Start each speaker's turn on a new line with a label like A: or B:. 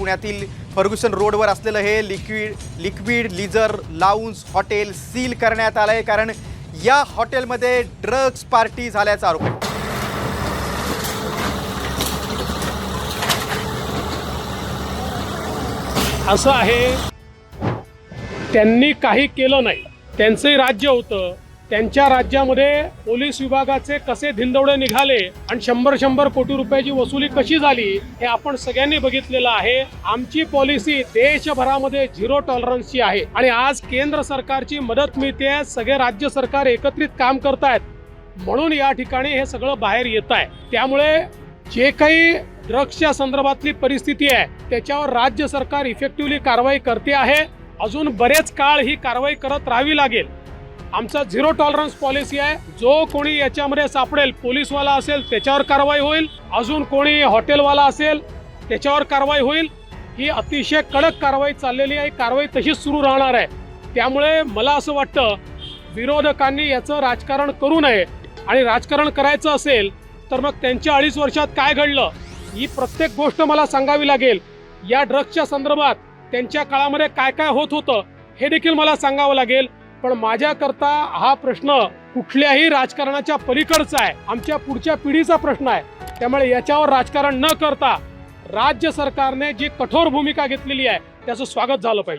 A: पुण्यातील फर्ग्युसन रोडवर असलेलं हे liquid liquid leisure lounge hotel seal करण्यात आलं आहे कारण या हॉटेलमध्ये ड्रग्ज पार्टी झाल्याचा आरोप आहे.
B: असं आहे त्यांनी काही केलं नाही. त्यांचंही राज्य होतं. त्यांच्या राज्यामध्ये पोलीस विभागाचे कसे धिंदवडे निघाले आणि शंभर शंभर कोटी रुपयाची वसुली कशी झाली हे आपण सगळ्यांनी बघितलेलं आहे. आमची पॉलिसी देशभरामध्ये झिरो टॉलरन्सची आहे. आणि आज केंद्र सरकारची मदत मिळते सगळे राज्य सरकार एकत्रित काम करतायत. म्हणून या ठिकाणी हे सगळं बाहेर येत आहे. त्यामुळे जे काही ड्रग्सच्या संदर्भातली परिस्थिती आहे त्याच्यावर राज्य सरकार इफेक्टिव्हली कारवाई करते आहे. अजून बरेच काळ ही कारवाई करत राहावी लागेल. आमचा झिरो टॉलरन्स पॉलिसी आहे. जो कोणी याच्यामध्ये सापडेल पोलीसवाला असेल त्याच्यावर कारवाई होईल. अजून कोणी हॉटेलवाला असेल त्याच्यावर कारवाई होईल. ही अतिशय कडक कारवाई चाललेली आहे. कारवाई तशीच सुरू राहणार आहे. त्यामुळे मला असं वाटतं विरोधकांनी याचं राजकारण करू नये. आणि राजकारण करायचं असेल तर मग त्यांच्या अडीच वर्षात काय घडलं ही प्रत्येक गोष्ट मला सांगावी लागेल. या ड्रग्सच्या संदर्भात त्यांच्या काळामध्ये काय काय होत होतं हे देखील मला सांगावं लागेल. पण माझ्याकरता हा प्रश्न कुठल्याही राजकारणाच्या पलीकडचा आहे. आमच्या पुढच्या पिढीचा प्रश्न आहे. त्यामुळे याच्यावर राजकारण न करता राज्य सरकारने जी कठोर भूमिका घेतलेली आहे त्याचं स्वागत झालं पाहिजे.